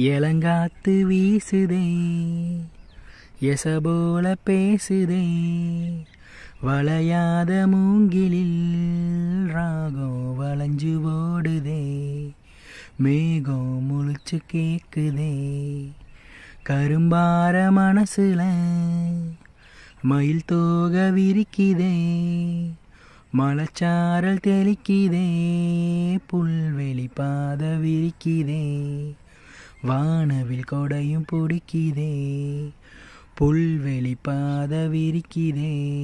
இளங்காத்து வீசுதே எசபோல பேசுதே வளையாத மூங்கிலில் ராகம் வளைஞ்சு ஓடுதே மேகம் முழிச்சு கேக்குதே. கரும்பார மனசுல மயில் தோக விரிக்குதே மலச்சாரல் தெளிக்குதே புல்வெளி பாத விரிக்குதே. வானவில் கொடையும் பிடிக்குதே. புல்வெளி பாத விரிக்குதே.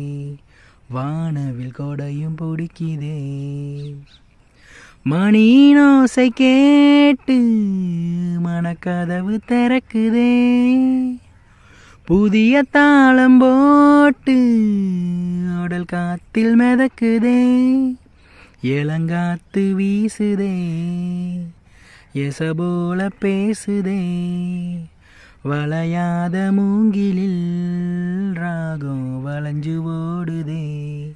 வானவில் கொடையும் பிடிக்குதே. மணினோசை கேட்டு மனக்கதவு திறக்குதே. புதிய தாளம் போட்டு உடல் காத்தில் மிதக்குதே. இளங்காத்து வீசுதே. எசபோல பேசுதே. வளையாத மூங்கிலில் ராகம் வளைஞ்சு ஓடுதே.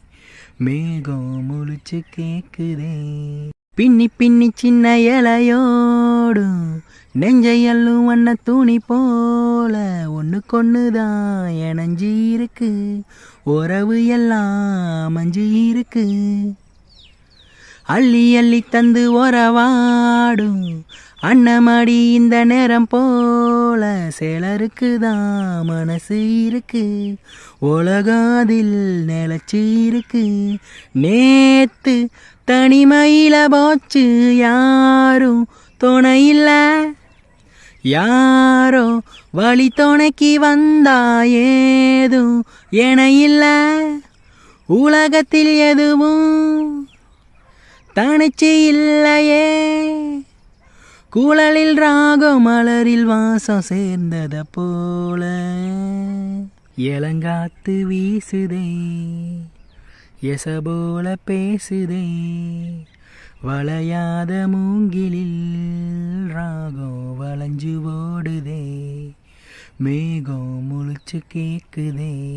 மேகம் முழிச்சு கேக்குதே. பின்னி பின்னி சின்ன இலையோடும் நெஞ்சையல்லும் வண்ண துணி போல ஒன்றுக்கொன்னுதான் இணைஞ்சி இருக்கு உறவு எல்லாம் மஞ்சு இருக்கு அள்ளி அள்ளி தந்து உறவாடும் அன்னமடி இந்த நேரம் போல சிலருக்கு தான் மனசு இருக்கு. உலகாதில் நிலச்சி இருக்கு. நேத்து தனிமையில போச்சு யாரும் துணை இல்லை யாரோ வழி துணைக்கு வந்தா ஏதும் என இல்லை உலகத்தில் எதுவும் தனிச்சு இல்லையே. குழலில் ராகம் மலரில் வாசம் சேர்ந்தத போல. இளங்காத்து வீசுதே. எசபோல பேசுதே. வளையாத மூங்கிலில் ராகம் வளைஞ்சு ஓடுதே. மேகம் முழிச்சு கேக்குதே.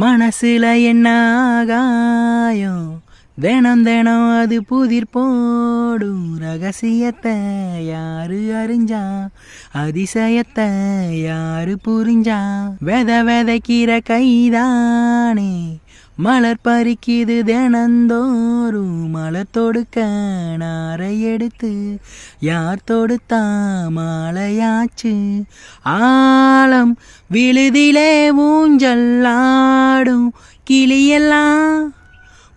மனசுல என்ன ஆகாயம்? தினம் தினம் அது புதிர் போடும். ரகசியத்தை யாரு அறிஞ்சா? அதிசயத்தை யாரு புரிஞ்சா? வெத வெதைக்கிற கைதானே. மலர் பறிக்குது தினந்தோறும். மலர் தொடுக்க நாரை எடுத்து யார் தொடுத்தா? மாலையாச்சு. ஆழம் விழுதிலே ஊஞ்சல்லாடும் கிளியெல்லாம்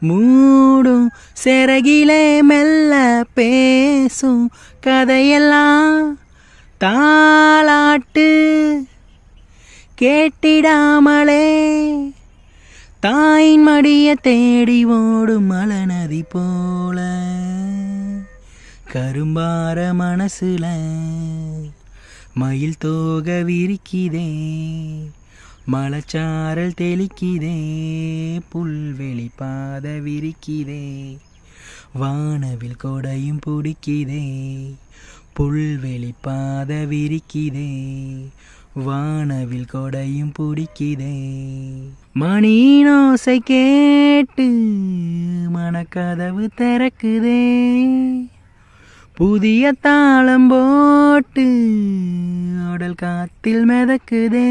மூடும் சிறகிலே மெல்ல பேசும் கதையெல்லாம் தாளாட்டு கேட்டிடாமலே. தாயின் மடிய தேடி ஓடும் மலநதி போல கரும்பார மனசுல மயில் தோக விரிக்குதே. மலச்சாரல் தெளிக்குதே புல்வெளி பாத விரிக்குதே வானவில் கொடையும் பிடிக்குதே புல்வெளி பாத விரிக்குதே வானவில் கொடையும் பிடிக்குதே. மணினோசை கேட்டு மனக்கதவு திறக்குதே புதிய தாளம் போட்டு உடல் காத்தில் மிதக்குதே.